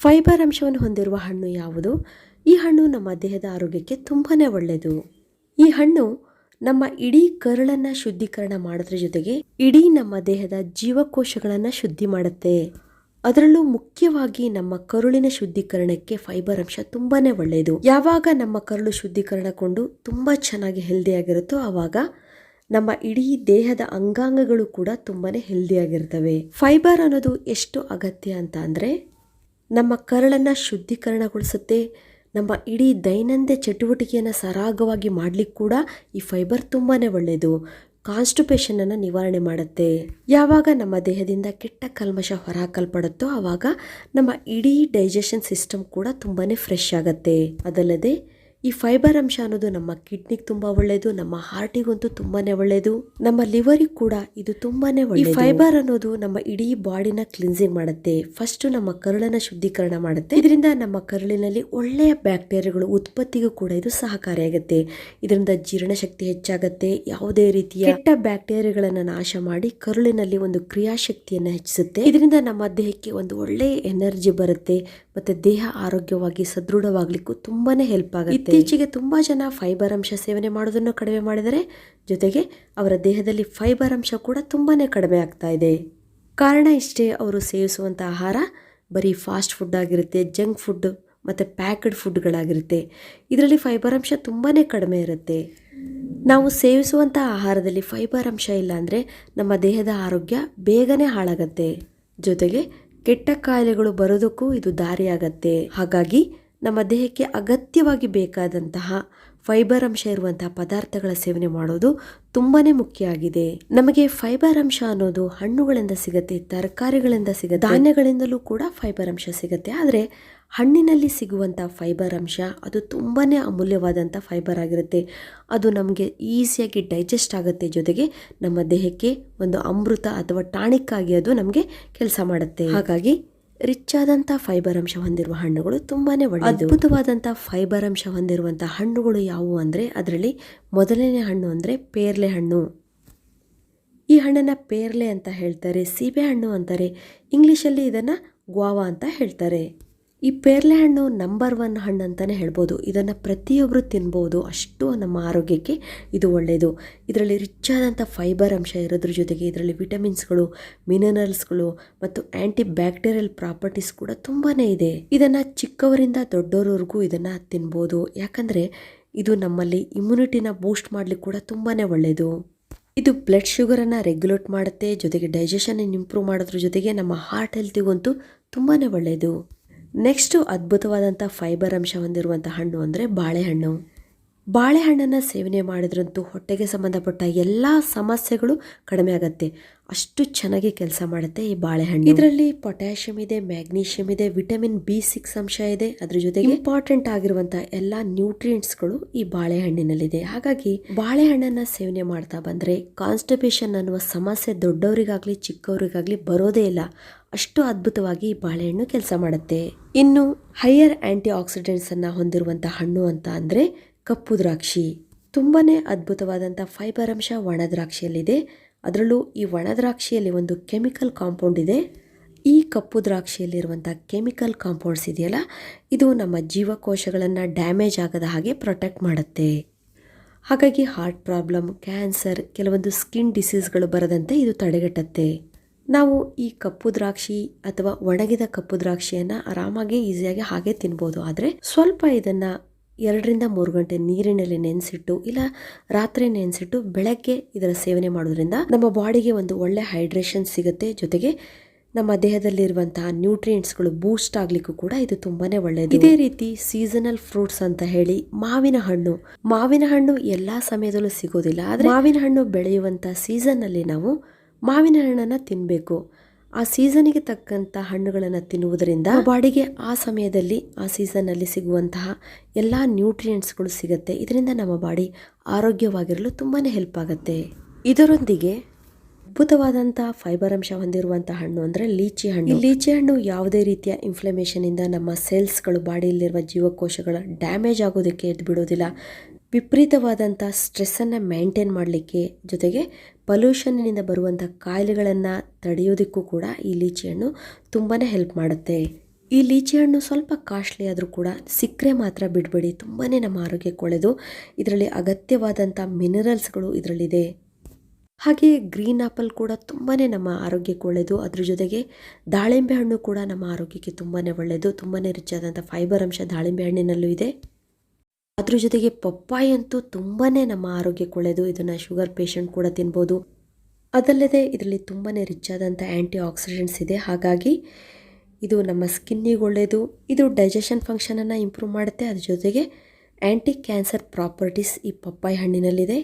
Fibre ಅಂಶವನ್ನು ಹೊಂದಿರುವ ಹಣ್ಣು ಯಾವುದು? ಈ ಹಣ್ಣು ನಮ್ಮ ದೇಹದ ಆರೋಗ್ಯಕ್ಕೆ ತುಂಬಾ ಒಳ್ಳೆಯದು. ಈ ಹಣ್ಣು ನಮ್ಮ ಇಡೀ ಕರುಳನ್ನು ಶುದ್ಧೀಕರಣ ಮಾಡೋದ್ರ ಜೊತೆಗೆ ಇಡೀ ನಮ್ಮ ದೇಹದ ಜೀವಕೋಶಗಳನ್ನು ಶುದ್ಧಿ ಮಾಡುತ್ತೆ. ಅದರಲ್ಲೂ ಮುಖ್ಯವಾಗಿ ನಮ್ಮ ಕರುಳಿನ ಶುದ್ಧೀಕರಣಕ್ಕೆ ಫೈಬರ್ ಅಂಶ ತುಂಬಾನೇ ಒಳ್ಳೆಯದು. ಯಾವಾಗ ನಮ್ಮ ಕರುಳು ಶುದ್ಧೀಕರಣಗೊಂಡು ತುಂಬ ಚೆನ್ನಾಗಿ ಹೆಲ್ದಿಯಾಗಿರುತ್ತೋ ಆವಾಗ ನಮ್ಮ ಇಡೀ ದೇಹದ ಅಂಗಾಂಗಗಳು ಕೂಡ ತುಂಬಾನೇ ಹೆಲ್ದಿಯಾಗಿರ್ತವೆ ಫೈಬರ್ ಅನ್ನೋದು ಎಷ್ಟು ಅಗತ್ಯ ಅಂತ ಅಂದರೆ ನಮ್ಮ ಕರಳನ್ನು ಶುದ್ಧೀಕರಣಗೊಳಿಸುತ್ತೆ. ನಮ್ಮ ಇಡೀ ದೈನಂದಿನ ಚಟುವಟಿಕೆಯನ್ನು ಸರಾಗವಾಗಿ ಮಾಡಲಿಕ್ಕೆ ಕೂಡ ಈ ಫೈಬರ್ ತುಂಬಾ ಒಳ್ಳೆಯದು ಕಾನ್ಸ್ಟಿಪೇಷನನ್ನು ನಿವಾರಣೆ ಮಾಡುತ್ತೆ. ಯಾವಾಗ ನಮ್ಮ ದೇಹದಿಂದ ಕೆಟ್ಟ ಕಲ್ಮಶ ಹೊರಹಾಕಲ್ಪಡುತ್ತೋ ಆವಾಗ ನಮ್ಮ ಇಡೀ ಡೈಜೆಷನ್ ಸಿಸ್ಟಮ್ ಕೂಡ ತುಂಬಾ ಫ್ರೆಶ್ ಆಗುತ್ತೆ. ಅದಲ್ಲದೆ ಈ ಫೈಬರ್ ಅಂಶ ಅನ್ನೋದು ನಮ್ಮ ಕಿಡ್ನಿಗೆ ತುಂಬಾ ಒಳ್ಳೆಯದು ನಮ್ಮ ಹಾರ್ಟಿಗಂತೂ ತುಂಬಾನೇ ಒಳ್ಳೆಯದು ನಮ್ಮ ಲಿವರಿಗೆ ಕೂಡ ಇದು ತುಂಬಾನೇ ಒಳ್ಳೆಯದು ಫೈಬರ್ ಅನ್ನೋದು ನಮ್ಮ ಇಡೀ ಬಾಡಿನ ಕ್ಲಿನ್ಸಿಂಗ್ ಮಾಡುತ್ತೆ. ಫಸ್ಟ್ ನಮ್ಮ ಕರುಳನ್ನ ಶುದ್ಧೀಕರಣ ಮಾಡುತ್ತೆ. ಇದರಿಂದ ನಮ್ಮ ಕರುಳಿನಲ್ಲಿ ಒಳ್ಳೆಯ ಬ್ಯಾಕ್ಟೀರಿಯಾಗಳು ಉತ್ಪತ್ತಿಗೂ ಕೂಡ ಇದು ಸಹಕಾರಿಯಾಗುತ್ತೆ ಇದರಿಂದ ಜೀರ್ಣಶಕ್ತಿ ಹೆಚ್ಚಾಗುತ್ತೆ. ಯಾವುದೇ ರೀತಿಯ ಕೆಟ್ಟ ಬ್ಯಾಕ್ಟೀರಿಯಾಗಳನ್ನ ನಾಶ ಮಾಡಿ ಕರುಳಿನಲ್ಲಿ ಒಂದು ಕ್ರಿಯಾಶಕ್ತಿಯನ್ನು ಹೆಚ್ಚಿಸುತ್ತೆ. ಇದರಿಂದ ನಮ್ಮ ದೇಹಕ್ಕೆ ಒಂದು ಒಳ್ಳೆಯ ಎನರ್ಜಿ ಬರುತ್ತೆ. ಮತ್ತೆ ದೇಹ ಆರೋಗ್ಯವಾಗಿ ಸದೃಢವಾಗಲಿಕ್ಕೂ ತುಂಬಾನೇ ಹೆಲ್ಪ್ ಆಗುತ್ತೆ. ಇತ್ತೀಚೆಗೆ ತುಂಬ ಜನ ಫೈಬರ್ ಅಂಶ ಸೇವನೆ ಮಾಡೋದನ್ನು ಕಡಿಮೆ ಮಾಡಿದರೆ, ಜೊತೆಗೆ ಅವರ ದೇಹದಲ್ಲಿ ಫೈಬರ್ ಅಂಶ ಕೂಡ ತುಂಬಾ ಕಡಿಮೆ ಆಗ್ತಾ ಇದೆ. ಕಾರಣ ಇಷ್ಟೇ, ಅವರು ಸೇವಿಸುವಂಥ ಆಹಾರ ಬರೀ ಫಾಸ್ಟ್ ಫುಡ್ ಆಗಿರುತ್ತೆ ಜಂಕ್ ಫುಡ್ ಮತ್ತು ಪ್ಯಾಕ್ಡ್ ಫುಡ್ಗಳಾಗಿರುತ್ತೆ ಇದರಲ್ಲಿ ಫೈಬರ್ ಅಂಶ ತುಂಬಾ ಕಡಿಮೆ ಇರುತ್ತೆ. ನಾವು ಸೇವಿಸುವಂಥ ಆಹಾರದಲ್ಲಿ ಫೈಬರ್ ಅಂಶ ಇಲ್ಲ ಅಂದರೆ ನಮ್ಮ ದೇಹದ ಆರೋಗ್ಯ ಬೇಗನೆ ಹಾಳಾಗತ್ತೆ. ಜೊತೆಗೆ ಕೆಟ್ಟ ಕಾಯಿಲೆಗಳು ಬರೋದಕ್ಕೂ ಇದು ದಾರಿಯಾಗತ್ತೆ. ಹಾಗಾಗಿ ನಮ್ಮ ದೇಹಕ್ಕೆ ಅಗತ್ಯವಾಗಿ ಬೇಕಾದಂತಹ ಫೈಬರ್ ಅಂಶ ಇರುವಂತಹ ಪದಾರ್ಥಗಳ ಸೇವನೆ ಮಾಡೋದು ತುಂಬಾ ಮುಖ್ಯ ಆಗಿದೆ. ನಮಗೆ ಫೈಬರ್ ಅಂಶ ಅನ್ನೋದು ಹಣ್ಣುಗಳಿಂದ ಸಿಗುತ್ತೆ, ತರಕಾರಿಗಳಿಂದ ಸಿಗುತ್ತೆ, ಧಾನ್ಯಗಳಿಂದಲೂ ಕೂಡ ಫೈಬರ್ ಅಂಶ ಸಿಗುತ್ತೆ. ಆದರೆ ಹಣ್ಣಿನಲ್ಲಿ ಸಿಗುವಂಥ ಫೈಬರ್ ಅಂಶ ಅದು ತುಂಬಾ ಅಮೂಲ್ಯವಾದಂಥ ಫೈಬರ್ ಆಗಿರುತ್ತೆ. ಅದು ನಮಗೆ ಈಸಿಯಾಗಿ ಡೈಜೆಸ್ಟ್ ಆಗುತ್ತೆ. ಜೊತೆಗೆ ನಮ್ಮ ದೇಹಕ್ಕೆ ಒಂದು ಅಮೃತ ಅಥವಾ ಟಾನಿಕ್ ಆಗಿ ಅದು ನಮಗೆ ಕೆಲಸ ಮಾಡುತ್ತೆ. ಹಾಗಾಗಿ ರಿಚ್ ಆದಂಥ ಫೈಬರ್ ಅಂಶ ಹೊಂದಿರುವ ಹಣ್ಣುಗಳು ತುಂಬಾ ಒಳ್ಳೆಯದು. ಅದ್ಭುತವಾದಂಥ ಫೈಬರ್ ಅಂಶ ಹೊಂದಿರುವಂಥ ಹಣ್ಣುಗಳು ಯಾವುವು ಅಂದರೆ ಅದರಲ್ಲಿ ಮೊದಲನೇ ಹಣ್ಣು ಅಂದರೆ ಪೇರ್ಲೆ ಹಣ್ಣು. ಈ ಹಣ್ಣನ್ನು ಪೇರ್ಲೆ ಅಂತ ಹೇಳ್ತಾರೆ, ಸೀಬೆ ಹಣ್ಣು ಅಂತಾರೆ. ಇಂಗ್ಲೀಷಲ್ಲಿ ಇದನ್ನು ಗ್ವಾವಾ ಅಂತ ಹೇಳ್ತಾರೆ. ಈ ಪೇರ್ಲೆ ಹಣ್ಣು ನಂಬರ್ ಒನ್ ಹಣ್ಣು ಅಂತಲೇ ಹೇಳ್ಬೋದು. ಇದನ್ನು ಪ್ರತಿಯೊಬ್ಬರು ತಿನ್ಬೋದು. ಅಷ್ಟು ನಮ್ಮ ಆರೋಗ್ಯಕ್ಕೆ ಇದು ಒಳ್ಳೆಯದು ಇದರಲ್ಲಿ ರಿಚ್ ಆದಂಥ ಫೈಬರ್ ಅಂಶ ಇರೋದ್ರ ಜೊತೆಗೆ ಇದರಲ್ಲಿ ವಿಟಮಿನ್ಸ್ಗಳು ಮಿನರಲ್ಸ್ಗಳು ಮತ್ತು ಆ್ಯಂಟಿ ಬ್ಯಾಕ್ಟೀರಿಯಲ್ ಪ್ರಾಪರ್ಟೀಸ್ ಕೂಡ ತುಂಬಾ ಇದೆ. ಇದನ್ನು ಚಿಕ್ಕವರಿಂದ ದೊಡ್ಡವರವರೆಗೂ ಇದನ್ನು ತಿನ್ಬೋದು. ಯಾಕಂದರೆ ಇದು ನಮ್ಮಲ್ಲಿ ಇಮ್ಯುನಿಟಿನ ಬೂಸ್ಟ್ ಮಾಡಲಿಕ್ಕೆ ಕೂಡ ತುಂಬಾ ಒಳ್ಳೆಯದು ಇದು ಬ್ಲಡ್ ಶುಗರನ್ನು ರೆಗ್ಯುಲೇಟ್ ಮಾಡುತ್ತೆ. ಜೊತೆಗೆ ಡೈಜೆಷನ್ ಇಂಪ್ರೂವ್ ಮಾಡೋದ್ರ ಜೊತೆಗೆ ನಮ್ಮ ಹಾರ್ಟ್ ಹೆಲ್ತಿಗಂತೂ ತುಂಬಾ ಒಳ್ಳೆಯದು ನೆಕ್ಸ್ಟು ಅದ್ಭುತವಾದಂಥ ಫೈಬರ್ ಅಂಶ ಹೊಂದಿರುವಂಥ ಹಣ್ಣು ಅಂದರೆ ಬಾಳೆಹಣ್ಣು. ಬಾಳೆಹಣ್ಣನ್ನು ಸೇವನೆ ಮಾಡಿದ್ರಂತೂ ಹೊಟ್ಟೆಗೆ ಸಂಬಂಧಪಟ್ಟ ಎಲ್ಲ ಸಮಸ್ಯೆಗಳು ಕಡಿಮೆ ಆಗುತ್ತೆ. ಅಷ್ಟು ಚೆನ್ನಾಗಿ ಕೆಲಸ ಮಾಡುತ್ತೆ ಈ ಬಾಳೆಹಣ್ಣು. ಇದರಲ್ಲಿ ಪೊಟ್ಯಾಷಿಯಂ ಇದೆ, ಮ್ಯಾಗ್ನೀಷಿಯಂ ಇದೆ, ವಿಟಮಿನ್ ಬಿ ಸಿಕ್ಸ್ ಅಂಶ ಇದೆ. ಅದ್ರ ಜೊತೆಗೆ ಇಂಪಾರ್ಟೆಂಟ್ ಆಗಿರುವಂಥ ಎಲ್ಲ ನ್ಯೂಟ್ರಿಯೆಂಟ್ಸ್ಗಳು ಈ ಬಾಳೆಹಣ್ಣಿನಲ್ಲಿದೆ. ಹಾಗಾಗಿ ಬಾಳೆಹಣ್ಣನ್ನು ಸೇವನೆ ಮಾಡ್ತಾ ಬಂದರೆ ಕಾನ್ಸ್ಟಿಪೇಷನ್ ಅನ್ನುವ ಸಮಸ್ಯೆ ದೊಡ್ಡವರಿಗಾಗಲಿ, ಚಿಕ್ಕವರಿಗಾಗಲಿ ಬರೋದೇ ಇಲ್ಲ. ಅಷ್ಟು ಅದ್ಭುತವಾಗಿ ಈ ಬಾಳೆಹಣ್ಣು ಕೆಲಸ ಮಾಡುತ್ತೆ. ಇನ್ನು ಹೈಯರ್ ಆಂಟಿ ಆಕ್ಸಿಡೆಂಟ್ಸನ್ನು ಹೊಂದಿರುವಂಥ ಹಣ್ಣು ಅಂತ ಅಂದರೆ ಕಪ್ಪು ದ್ರಾಕ್ಷಿ. ತುಂಬಾ ಅದ್ಭುತವಾದಂಥ ಫೈಬರ್ ಅಂಶ ಒಣ ದ್ರಾಕ್ಷಿಯಲ್ಲಿದೆ. ಅದರಲ್ಲೂ ಈ ಒಣ ದ್ರಾಕ್ಷಿಯಲ್ಲಿ ಒಂದು ಕೆಮಿಕಲ್ ಕಾಂಪೌಂಡ್ ಇದೆ. ಈ ಕಪ್ಪು ದ್ರಾಕ್ಷಿಯಲ್ಲಿರುವಂಥ ಕೆಮಿಕಲ್ ಕಾಂಪೌಂಡ್ಸ್ ಇದೆಯಲ್ಲ, ಇದು ನಮ್ಮ ಜೀವಕೋಶಗಳನ್ನು ಡ್ಯಾಮೇಜ್ ಆಗದ ಹಾಗೆ ಪ್ರೊಟೆಕ್ಟ್ ಮಾಡುತ್ತೆ. ಹಾಗಾಗಿ ಹಾರ್ಟ್ ಪ್ರಾಬ್ಲಮ್ ಕ್ಯಾನ್ಸರ್ ಕೆಲವೊಂದು ಸ್ಕಿನ್ ಡಿಸೀಸ್ಗಳು ಬರದಂತೆ ಇದು ತಡೆಗಟ್ಟುತ್ತೆ. ನಾವು ಈ ಕಪ್ಪು ದ್ರಾಕ್ಷಿ ಅಥವಾ ಒಣಗಿದ ಕಪ್ಪು ದ್ರಾಕ್ಷಿಯನ್ನು ಆರಾಮಾಗಿ ಈಸಿಯಾಗಿ ಹಾಗೆ ತಿನ್ಬೋದು. ಆದರೆ ಸ್ವಲ್ಪ ಇದನ್ನು ಎರಡರಿಂದ ಮೂರು ಗಂಟೆ ನೀರಿನಲ್ಲಿ ನೆನೆಸಿಟ್ಟು, ಇಲ್ಲ ರಾತ್ರಿ ನೆನೆಸಿಟ್ಟು ಬೆಳಗ್ಗೆ ಇದರ ಸೇವನೆ ಮಾಡೋದ್ರಿಂದ ನಮ್ಮ ಬಾಡಿಗೆ ಒಂದು ಒಳ್ಳೆ ಹೈಡ್ರೇಷನ್ ಸಿಗುತ್ತೆ. ಜೊತೆಗೆ ನಮ್ಮ ದೇಹದಲ್ಲಿರುವಂತಹ ನ್ಯೂಟ್ರಿಯೆಂಟ್ಸ್ಗಳು ಬೂಸ್ಟ್ ಆಗಲಿಕ್ಕೂ ಕೂಡ ಇದು ತುಂಬಾನೇ ಒಳ್ಳೆಯದು. ಇದೇ ರೀತಿ ಸೀಸನಲ್ ಫ್ರೂಟ್ಸ್ ಅಂತ ಹೇಳಿ ಮಾವಿನ ಹಣ್ಣು. ಮಾವಿನ ಹಣ್ಣು ಎಲ್ಲಾ ಸಮಯದಲ್ಲೂ ಸಿಗೋದಿಲ್ಲ. ಆದ್ರೆ ಮಾವಿನ ಹಣ್ಣು ಬೆಳೆಯುವಂತ ಸೀಸನ್ ಅಲ್ಲಿ ನಾವು ಮಾವಿನ ಹಣ್ಣನ್ನು ತಿನ್ನಬೇಕು ಆ ಸೀಸನಿಗೆ ತಕ್ಕಂಥ ಹಣ್ಣುಗಳನ್ನು ತಿನ್ನುವುದರಿಂದ ಬಾಡಿಗೆ ಆ ಸಮಯದಲ್ಲಿ ಆ ಸೀಸನ್ನಲ್ಲಿ ಸಿಗುವಂತಹ ಎಲ್ಲ ನ್ಯೂಟ್ರಿಯೆಂಟ್ಸ್ಗಳು ಸಿಗುತ್ತೆ. ಇದರಿಂದ ನಮ್ಮ ಬಾಡಿ ಆರೋಗ್ಯವಾಗಿರಲು ತುಂಬಾ ಹೆಲ್ಪ್ ಆಗುತ್ತೆ. ಇದರೊಂದಿಗೆ ಅದ್ಭುತವಾದಂಥ ಫೈಬರ್ ಅಂಶ ಹೊಂದಿರುವಂಥ ಹಣ್ಣು ಅಂದರೆ ಲೀಚಿ ಹಣ್ಣು. ಲೀಚಿ ಹಣ್ಣು ಯಾವುದೇ ರೀತಿಯ ಇನ್ಫ್ಲಮೇಷನಿಂದ ನಮ್ಮ ಸೆಲ್ಸ್ಗಳು ಬಾಡಿಯಲ್ಲಿರುವ ಜೀವಕೋಶಗಳ ಡ್ಯಾಮೇಜ್ ಆಗೋದಕ್ಕೆ ಎದ್ದು ಬಿಡೋದಿಲ್ಲ ವಿಪರೀತವಾದಂಥ ಸ್ಟ್ರೆಸ್ಸನ್ನು ಮೇಂಟೈನ್ ಮಾಡಲಿಕ್ಕೆ ಜೊತೆಗೆ ಪೊಲ್ಯೂಷನ್ನಿಂದ ಬರುವಂಥ ಕಾಯಿಲೆಗಳನ್ನು ತಡೆಯೋದಕ್ಕೂ ಕೂಡ ಈ ಲೀಚಿ ಹಣ್ಣು ತುಂಬಾ ಹೆಲ್ಪ್ ಮಾಡುತ್ತೆ. ಈ ಲೀಚಿ ಹಣ್ಣು ಸ್ವಲ್ಪ ಕಾಸ್ಟ್ಲಿ ಆದರೂ ಕೂಡ ಸಿಕ್ಕರೆ ಮಾತ್ರ ಬಿಡಬೇಡಿ ತುಂಬಾ ನಮ್ಮ ಆರೋಗ್ಯಕ್ಕೆ ಒಳ್ಳೆಯದು ಇದರಲ್ಲಿ ಅಗತ್ಯವಾದಂಥ ಮಿನರಲ್ಸ್ಗಳು ಇದರಲ್ಲಿದೆ. ಹಾಗೆ ಗ್ರೀನ್ ಆಪಲ್ ಕೂಡ ತುಂಬಾ ನಮ್ಮ ಆರೋಗ್ಯಕ್ಕೆ ಒಳ್ಳೆಯದು ಅದ್ರ ಜೊತೆಗೆ ದಾಳಿಂಬೆ ಹಣ್ಣು ಕೂಡ ನಮ್ಮ ಆರೋಗ್ಯಕ್ಕೆ ತುಂಬಾ ಒಳ್ಳೆಯದು ತುಂಬಾ ರಿಚ್ ಆದಂಥ ಫೈಬರ್ ಅಂಶ ದಾಳಿಂಬೆ ಹಣ್ಣಿನಲ್ಲೂ ಇದೆ. ಅದ್ರ ಜೊತೆಗೆ ಪಪ್ಪಾಯಿ ಅಂತೂ ತುಂಬಾ ನಮ್ಮ ಆರೋಗ್ಯಕ್ಕೆ ಒಳ್ಳೆಯದು ಇದನ್ನು ಶುಗರ್ ಪೇಷಂಟ್ ಕೂಡ ತಿನ್ಬೋದು. ಅದಲ್ಲದೆ ಇದರಲ್ಲಿ ತುಂಬಾ ರಿಚ್ ಆದಂಥ ಆ್ಯಂಟಿ ಆಕ್ಸಿಡೆಂಟ್ಸ್ ಇದೆ. ಹಾಗಾಗಿ ಇದು ನಮ್ಮ ಸ್ಕಿನ್ನಿಗೆ ಒಳ್ಳೆಯದು ಇದು ಡೈಜೆಷನ್ ಫಂಕ್ಷನನ್ನು ಇಂಪ್ರೂವ್ ಮಾಡುತ್ತೆ. ಅದ್ರ ಜೊತೆಗೆ ಆ್ಯಂಟಿ ಕ್ಯಾನ್ಸರ್ ಪ್ರಾಪರ್ಟೀಸ್ ಈ ಪಪ್ಪಾಯಿ ಹಣ್ಣಿನಲ್ಲಿದೆ.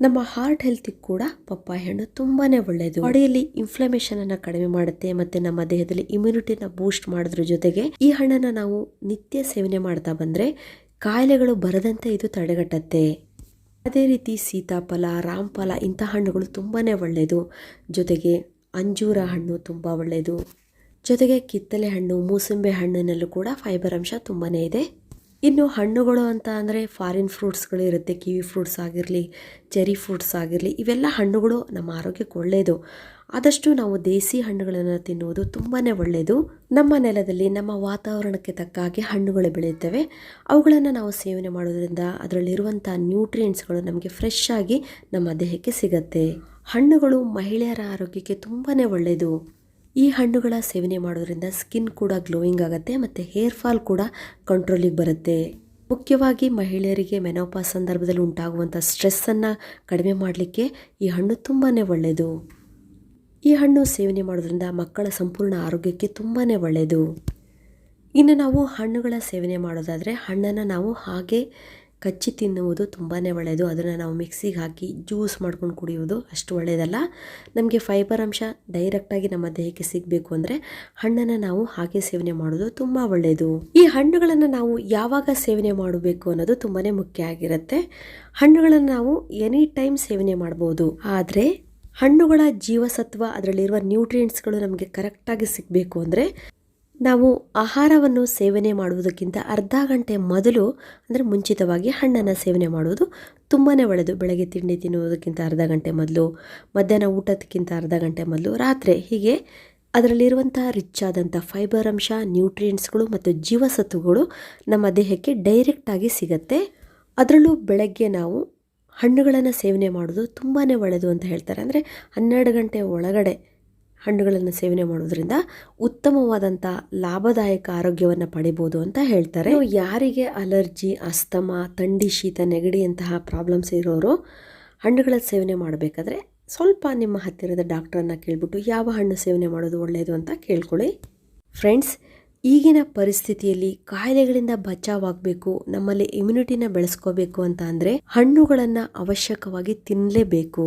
ನಮ್ಮ ಹಾರ್ಟ್ ಹೆಲ್ತಿಗೆ ಕೂಡ ಪಪ್ಪಾಯಿ ಹಣ್ಣು ತುಂಬಾ ಒಳ್ಳೆಯದು ಬಾಡಿಯಲ್ಲಿ ಇನ್ಫ್ಲಮೇಷನನ್ನು ಕಡಿಮೆ ಮಾಡುತ್ತೆ ಮತ್ತು ನಮ್ಮ ದೇಹದಲ್ಲಿ ಇಮ್ಯುನಿಟಿನ ಬೂಸ್ಟ್ ಮಾಡೋದ್ರ ಜೊತೆಗೆ ಈ ಹಣ್ಣನ್ನು ನಾವು ನಿತ್ಯ ಸೇವನೆ ಮಾಡ್ತಾ ಬಂದರೆ ಕಾಯಿಲೆಗಳು ಬರದಂತೆ ಇದು ತಡೆಗಟ್ಟುತ್ತೆ ಅದೇ ರೀತಿ ಸೀತಾಫಲ, ರಾಮಫಲ ಇಂಥ ಹಣ್ಣುಗಳು ತುಂಬಾ ಒಳ್ಳೆಯದು. ಜೊತೆಗೆ ಅಂಜೂರ ಹಣ್ಣು ತುಂಬ ಒಳ್ಳೆಯದು. ಜೊತೆಗೆ ಕಿತ್ತಲೆ ಹಣ್ಣು, ಮೂಸಂಬೆ ಹಣ್ಣಿನಲ್ಲೂ ಕೂಡ ಫೈಬರ್ ಅಂಶ ತುಂಬಾ ಇದೆ. ಇನ್ನು ಹಣ್ಣುಗಳು ಅಂತ ಅಂದರೆ ಫಾರಿನ್ ಫ್ರೂಟ್ಸ್ಗಳು ಇರುತ್ತೆ. ಕಿವಿ ಫ್ರೂಟ್ಸ್ ಆಗಿರಲಿ ಚೆರಿ ಫ್ರೂಟ್ಸ್ ಆಗಿರಲಿ, ಇವೆಲ್ಲ ಹಣ್ಣುಗಳು ನಮ್ಮ ಆರೋಗ್ಯಕ್ಕೆ ಒಳ್ಳೆಯದು ಆದಷ್ಟು ನಾವು ದೇಸಿ ಹಣ್ಣುಗಳನ್ನು ತಿನ್ನುವುದು ತುಂಬಾ ಒಳ್ಳೆಯದು ನಮ್ಮ ನೆಲದಲ್ಲಿ, ನಮ್ಮ ವಾತಾವರಣಕ್ಕೆ ತಕ್ಕ ಹಾಗೆ ಹಣ್ಣುಗಳು ಬೆಳೆಯುತ್ತವೆ. ಅವುಗಳನ್ನು ನಾವು ಸೇವನೆ ಮಾಡೋದ್ರಿಂದ ಅದರಲ್ಲಿರುವಂಥ ನ್ಯೂಟ್ರಿಯೆಂಟ್ಸ್ಗಳು ನಮಗೆ ಫ್ರೆಶ್ ಆಗಿ ನಮ್ಮ ದೇಹಕ್ಕೆ ಸಿಗತ್ತೆ. ಹಣ್ಣುಗಳು ಮಹಿಳೆಯರ ಆರೋಗ್ಯಕ್ಕೆ ತುಂಬಾ ಒಳ್ಳೆಯದು ಈ ಹಣ್ಣುಗಳ ಸೇವನೆ ಮಾಡೋದ್ರಿಂದ ಸ್ಕಿನ್ ಕೂಡ ಗ್ಲೋಯಿಂಗ್ ಆಗುತ್ತೆ ಮತ್ತು ಹೇರ್ ಫಾಲ್ ಕೂಡ ಕಂಟ್ರೋಲಿಗೆ ಬರುತ್ತೆ. ಮುಖ್ಯವಾಗಿ ಮಹಿಳೆಯರಿಗೆ ಮೆನೋಪಾಸ್ ಸಂದರ್ಭದಲ್ಲಿ ಉಂಟಾಗುವಂಥ ಸ್ಟ್ರೆಸ್ಸನ್ನು ಕಡಿಮೆ ಮಾಡಲಿಕ್ಕೆ ಈ ಹಣ್ಣು ತುಂಬಾ ಒಳ್ಳೆಯದು ಈ ಹಣ್ಣು ಸೇವನೆ ಮಾಡೋದ್ರಿಂದ ಮಕ್ಕಳ ಸಂಪೂರ್ಣ ಆರೋಗ್ಯಕ್ಕೆ ತುಂಬಾ ಒಳ್ಳೆಯದು ಇನ್ನು ನಾವು ಹಣ್ಣುಗಳ ಸೇವನೆ ಮಾಡೋದಾದರೆ ಹಣ್ಣನ್ನು ನಾವು ಹಾಗೆ ಕಚ್ಚಿ ತಿನ್ನುವುದು ತುಂಬಾ ಒಳ್ಳೆಯದು ಅದನ್ನು ನಾವು ಮಿಕ್ಸಿಗೆ ಹಾಕಿ ಜ್ಯೂಸ್ ಮಾಡ್ಕೊಂಡು ಕುಡಿಯೋದು ಅಷ್ಟು ಒಳ್ಳೆಯದಲ್ಲ ನಮಗೆ ಫೈಬರ್ ಅಂಶ ಡೈರೆಕ್ಟಾಗಿ ನಮ್ಮ ದೇಹಕ್ಕೆ ಸಿಗಬೇಕು ಅಂದರೆ ಹಣ್ಣನ್ನು ನಾವು ಹಾಗೆ ಸೇವನೆ ಮಾಡೋದು ತುಂಬ ಒಳ್ಳೆಯದು ಈ ಹಣ್ಣುಗಳನ್ನು ನಾವು ಯಾವಾಗ ಸೇವನೆ ಮಾಡಬೇಕು ಅನ್ನೋದು ತುಂಬಾ ಮುಖ್ಯ ಆಗಿರುತ್ತೆ. ಹಣ್ಣುಗಳನ್ನು ನಾವು ಎನಿ ಟೈಮ್ ಸೇವನೆ ಮಾಡ್ಬೋದು. ಆದರೆ ಹಣ್ಣುಗಳ ಜೀವಸತ್ವ ಅದರಲ್ಲಿರುವ ನ್ಯೂಟ್ರಿಯೆಂಟ್ಸ್ಗಳು ನಮಗೆ ಕರೆಕ್ಟಾಗಿ ಸಿಗಬೇಕು ಅಂದರೆ ನಾವು ಆಹಾರವನ್ನು ಸೇವನೆ ಮಾಡುವುದಕ್ಕಿಂತ ಅರ್ಧ ಗಂಟೆ ಮೊದಲು, ಅಂದರೆ ಮುಂಚಿತವಾಗಿ ಹಣ್ಣನ್ನು ಸೇವನೆ ಮಾಡುವುದು ತುಂಬಾ ಒಳ್ಳೆಯದು ಬೆಳಗ್ಗೆ ತಿಂಡಿ ತಿನ್ನುವುದಕ್ಕಿಂತ ಅರ್ಧ ಗಂಟೆ ಮೊದಲು, ಮಧ್ಯಾಹ್ನ ಊಟಕ್ಕಿಂತ ಅರ್ಧ ಗಂಟೆ ಮೊದಲು, ರಾತ್ರಿ ಹೀಗೆ ಅದರಲ್ಲಿರುವಂಥ ರಿಚ್ ಆದಂಥ ಫೈಬರ್ ಅಂಶ ನ್ಯೂಟ್ರಿಯೆಂಟ್ಸ್ಗಳು ಮತ್ತು ಜೀವಸತ್ವಗಳು ನಮ್ಮ ದೇಹಕ್ಕೆ ಡೈರೆಕ್ಟಾಗಿ ಸಿಗತ್ತೆ. ಅದರಲ್ಲೂ ಬೆಳಗ್ಗೆ ನಾವು ಹಣ್ಣುಗಳನ್ನು ಸೇವನೆ ಮಾಡೋದು ತುಂಬಾ ಒಳ್ಳೆಯದು ಅಂತ ಹೇಳ್ತಾರೆ. ಅಂದರೆ ಹನ್ನೆರಡು ಗಂಟೆ ಒಳಗಡೆ ಹಣ್ಣುಗಳನ್ನು ಸೇವನೆ ಮಾಡೋದ್ರಿಂದ ಉತ್ತಮವಾದಂಥ ಲಾಭದಾಯಕ ಆರೋಗ್ಯವನ್ನು ಪಡಿಬೋದು ಅಂತ ಹೇಳ್ತಾರೆ. ಯಾರಿಗೆ ಅಲರ್ಜಿ, ಅಸ್ತಮ, ಥಂಡಿ, ಶೀತ ನೆಗಡಿಯಂತಹ ಪ್ರಾಬ್ಲಮ್ಸ್ ಇರೋರು ಹಣ್ಣುಗಳ ಸೇವನೆ ಮಾಡಬೇಕಾದ್ರೆ ಸ್ವಲ್ಪ ನಿಮ್ಮ ಹತ್ತಿರದ ಡಾಕ್ಟರನ್ನ ಕೇಳಿಬಿಟ್ಟು ಯಾವ ಹಣ್ಣು ಸೇವನೆ ಮಾಡೋದು ಒಳ್ಳೆಯದು ಅಂತ ಕೇಳ್ಕೊಳ್ಳಿ. ಫ್ರೆಂಡ್ಸ್, ಈಗಿನ ಪರಿಸ್ಥಿತಿಯಲ್ಲಿ ಕಾಯಿಲೆಗಳಿಂದ ಬಚಾವಾಗಬೇಕು, ನಮ್ಮಲ್ಲಿ ಇಮ್ಯುನಿಟಿನ ಬೆಳೆಸ್ಕೋಬೇಕು ಅಂತ ಅಂದರೆ ಹಣ್ಣುಗಳನ್ನು ಅವಶ್ಯಕವಾಗಿ ತಿನ್ನಲೇಬೇಕು